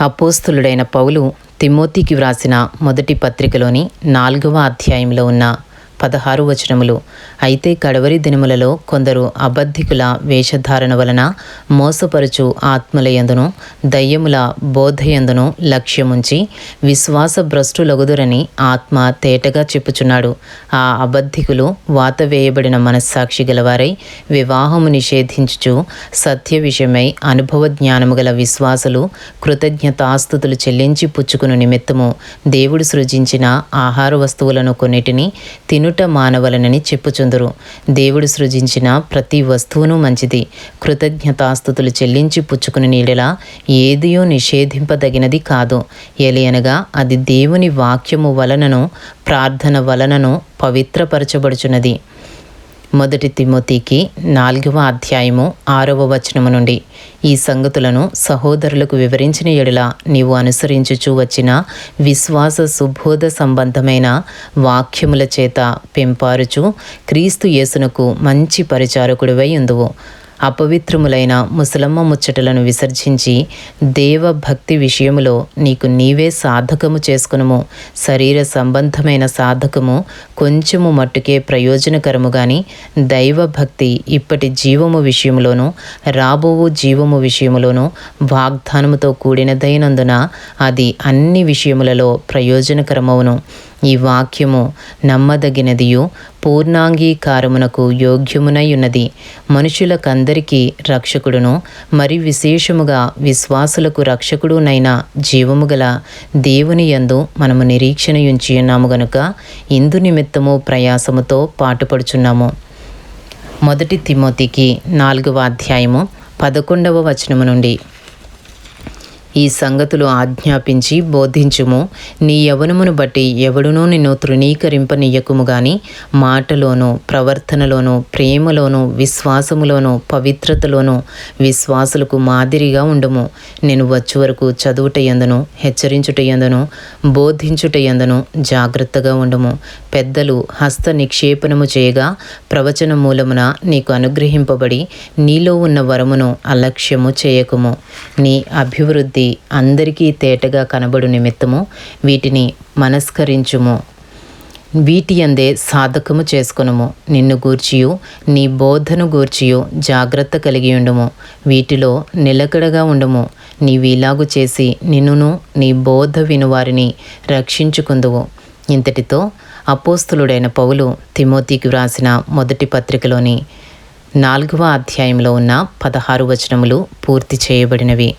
అపోస్తులుడైన పౌలు తిమోతికి వ్రాసిన మొదటి పత్రికలోని నాలుగవ అధ్యాయంలో ఉన్న పదహారు వచనములు. అయితే కడవరి దినములలో కొందరు అబద్ధికుల వేషధారణ వలన మోసపరుచు ఆత్మలయందును దయ్యముల బోధయందును లక్ష్యముంచి విశ్వాస భ్రష్టులగుదురని ఆత్మ తేటగా చెప్పుచున్నాడు. ఆ అబద్ధికులు వాత వేయబడిన మనస్సాక్షి గలవారై వివాహము నిషేధించుచు సత్య విషయమై అనుభవ జ్ఞానము గల విశ్వాసులు కృతజ్ఞతాస్థుతులు చెల్లించి పుచ్చుకును నిమిత్తము దేవుడు సృజించిన ఆహార వస్తువులను కొన్నిటిని తిను తినుట మానవలనని చెప్పుచుందురు. దేవుడు సృజించిన ప్రతి వస్తువును మంచిది. కృతజ్ఞతాస్థుతులు చెల్లించి పుచ్చుకుని నీడలా ఏదియో నిషేధింపదగినది కాదు. ఎలియనగా అది దేవుని వాక్యము వలనను ప్రార్థన వలనను పవిత్రపరచబడుచున్నది. మొదటి తిమోతికి నాలుగవ అధ్యాయము ఆరవ వచనము నుండి. ఈ సంగతులను సహోదరులకు వివరించిన ఎడల నీవు అనుసరించుచూ వచ్చిన విశ్వాస సుబోధ సంబంధమైన వాక్యముల చేత పెంపారుచు క్రీస్తు యేసునకు మంచి పరిచారకుడివై ఉందువు. అపవిత్రములైన ముసలమ్మ ముచ్చటలను విసర్జించి దేవభక్తి విషయములో నీకు నీవే సాధకము చేసుకునుము. శరీర సంబంధమైన సాధకము కొంచెము మట్టుకే ప్రయోజనకరము గాని దైవభక్తి ఇప్పటి జీవము విషయములోను రాబోవు జీవము విషయములోనూ వాగ్దానముతో కూడినదైనందున అది అన్ని విషయములలో ప్రయోజనకరమవును. ఈ వాక్యము నమ్మదగినదియు పూర్ణాంగీకారమునకు యోగ్యమునై ఉన్నది మనుషులకందరికీ రక్షకుడును మరి విశేషముగా విశ్వాసులకు రక్షకుడునైన జీవము గల దేవుని యందు మనము నిరీక్షణ ఉంచి ఉన్నాము గనుక ఇందు నిమిత్తము ప్రయాసముతో పాటుపడుచున్నాము. మొదటి తిమోతికి నాలుగవ అధ్యాయము పదకొండవ వచనము నుండి. ఈ సంగతులు ఆజ్ఞాపించి బోధించుము. నీ యవనమును బట్టి ఎవడునూ నిన్ను తృణీకరింపనీయకుము గాని మాటలోను ప్రవర్తనలోను ప్రేమలోను విశ్వాసములోను పవిత్రతలోను విశ్వాసులకు మాదిరిగా ఉండుము. నేను వచ్చే వరకు చదువుట ఎందును హెచ్చరించుట ఎందును బోధించుట ఎందును జాగ్రత్తగా ఉండము. పెద్దలు హస్త నిక్షేపణము చేయగా ప్రవచన మూలమున నీకు అనుగ్రహింపబడి నీలో ఉన్న వరమును అలక్ష్యము చేయకుము. నీ అభివృద్ధి అందరికీ తేటగా కనబడు నిమిత్తము వీటిని మనస్కరించుము. వీటి అందే సాధకము చేసుకునుము. నిన్ను గూర్చియు నీ బోధను గూర్చియు జాగ్రత్త కలిగి ఉండుము. వీటిలో నిలకడగా ఉండుము. నీవిలాగు చేసి నిన్నును నీ బోధ వినువారిని రక్షించుకుందువు. ఇంతటితో అపోస్తులుడైన పౌలు తిమోతికి వ్రాసిన మొదటి పత్రికలోని నాలుగవ అధ్యాయంలో ఉన్న పదహారు వచనములు పూర్తి చేయబడినవి.